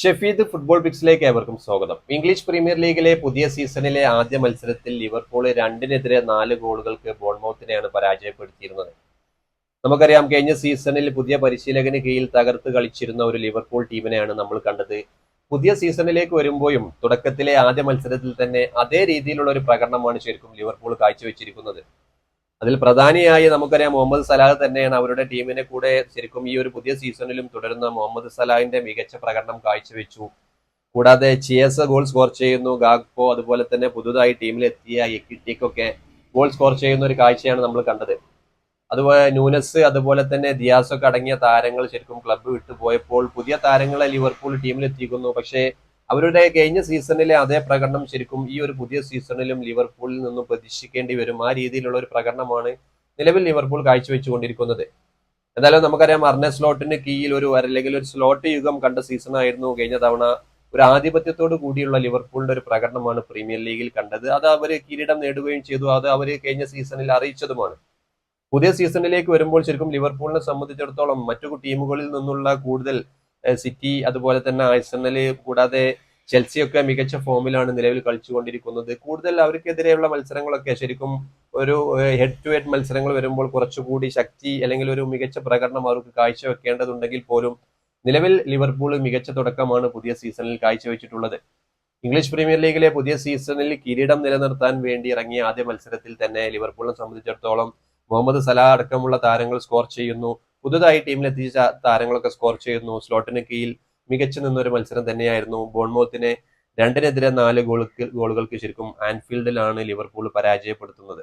Shefeed football പിക്സിലേക്ക് ഏവർക്കും സ്വാഗതം. English premier ലീഗിലെ പുതിയ സീസണിലെ ആദ്യ മത്സരത്തിൽ ലിവർപൂൾ രണ്ടിനെതിരെ നാല് ഗോളുകൾക്ക് ബോൺമൗത്തിനെയാണ് പരാജയപ്പെടുത്തിയിരുന്നത്. നമുക്കറിയാം കഴിഞ്ഞ സീസണിൽ പുതിയ പരിശീലകന് കീഴിൽ തകർത്ത് കളിച്ചിരുന്ന ഒരു ലിവർപൂൾ ടീമിനെയാണ് നമ്മൾ കണ്ടത്. പുതിയ സീസണിലേക്ക് വരുമ്പോഴും തുടക്കത്തിലെ ആദ്യ മത്സരത്തിൽ തന്നെ അതേ രീതിയിലുള്ള ഒരു പ്രകടനമാണ് ശരിക്കും ലിവർപൂൾ കാഴ്ചവെച്ചിരിക്കുന്നത്. അതിൽ പ്രധാനിയായി നമുക്കറിയാം മുഹമ്മദ് സലാഹ് തന്നെയാണ് അവരുടെ ടീമിനെ കൂടെ ശരിക്കും ഈ ഒരു പുതിയ സീസണിലും തുടരുന്ന മുഹമ്മദ് സലാഹിന്റെ മികച്ച പ്രകടനം കാഴ്ചവെച്ചു. കൂടാതെ ചിയസ് ഗോൾ സ്കോർ ചെയ്യുന്നു ഗാഗ്പോ അതുപോലെ തന്നെ പുതുതായി ടീമിലെത്തിയ എക്കിറ്റിക്കൊക്കെ ഗോൾ സ്കോർ ചെയ്യുന്ന ഒരു കാഴ്ചയാണ് നമ്മൾ കണ്ടത്. അതുപോലെ ന്യൂനസ് അതുപോലെ തന്നെ ദിയാസൊക്കെ അടങ്ങിയ താരങ്ങൾ ശരിക്കും ക്ലബ്ബ് വിട്ടു പോയപ്പോൾ പുതിയ താരങ്ങളെ ലിവർപൂൾ ടീമിലെത്തിക്കുന്നു. പക്ഷേ അവരുടെ കഴിഞ്ഞ സീസണിലെ അതേ പ്രകടനം ശരിക്കും ഈ ഒരു പുതിയ സീസണിലും ലിവർപൂളിൽ നിന്നും പ്രതീക്ഷിക്കേണ്ടി വരും. ആ രീതിയിലുള്ള ഒരു പ്രകടനമാണ് നിലവിൽ ലിവർപൂൾ കാഴ്ചവെച്ചുകൊണ്ടിരിക്കുന്നത്. എന്തായാലും നമുക്കറിയാം അർണ സ്ലോട്ടിന് കീഴിൽ ഒരു അല്ലെങ്കിൽ ഒരു സ്ലോട്ട് യുഗം കണ്ട സീസൺ ആയിരുന്നു കഴിഞ്ഞ തവണ. ഒരു ആധിപത്യത്തോട് കൂടിയുള്ള ലിവർപൂളിന്റെ ഒരു പ്രകടനമാണ് പ്രീമിയർ ലീഗിൽ കണ്ടത്. അത് അവർ കിരീടം നേടുകയും ചെയ്തു. അത് അവർ കഴിഞ്ഞ സീസണിൽ അറിയിച്ചതുമാണ്. പുതിയ സീസണിലേക്ക് വരുമ്പോൾ ശരിക്കും ലിവർപൂളിനെ സംബന്ധിച്ചിടത്തോളം മറ്റു ടീമുകളിൽ നിന്നുള്ള കൂടുതൽ സിറ്റി അതുപോലെ തന്നെ ആഴ്സണൽ കൂടാതെ ചെൽസിയൊക്കെ മികച്ച ഫോമിലാണ് നിലവിൽ കളിച്ചുകൊണ്ടിരിക്കുന്നത്. കൂടുതൽ അവർക്കെതിരെയുള്ള മത്സരങ്ങളൊക്കെ ശരിക്കും ഒരു ഹെഡ് ടു ഹെഡ് മത്സരങ്ങൾ വരുമ്പോൾ കുറച്ചുകൂടി ശക്തി അല്ലെങ്കിൽ ഒരു മികച്ച പ്രകടനം അവർക്ക് കാഴ്ചവെക്കേണ്ടതുണ്ടെങ്കിൽ പോലും നിലവിൽ ലിവർപൂൾ മികച്ച തുടക്കമാണ് പുതിയ സീസണിൽ കാഴ്ചവെച്ചിട്ടുള്ളത്. ഇംഗ്ലീഷ് പ്രീമിയർ ലീഗിലെ പുതിയ സീസണിൽ കിരീടം നിലനിർത്താൻ വേണ്ടി ഇറങ്ങിയ ആദ്യ മത്സരത്തിൽ തന്നെ ലിവർപൂളിനെ സംബന്ധിച്ചിടത്തോളം മുഹമ്മദ് സലാഹ് അടക്കമുള്ള താരങ്ങൾ സ്കോർ ചെയ്യുന്നു. പുതുതായി ടീമിലെത്തിച്ച താരങ്ങളൊക്കെ സ്കോർ ചെയ്യുന്നു. സ്ലോട്ടിന് കീഴിൽ മികച്ചു നിന്നൊരു മത്സരം തന്നെയായിരുന്നു. ബോൺമോത്തിനെ രണ്ടിനെതിരെ നാല് ഗോളുകൾ ഗോളുകൾക്ക് ശരിക്കും ആൻഫീൽഡിലാണ് ലിവർപൂൾ പരാജയപ്പെടുത്തുന്നത്.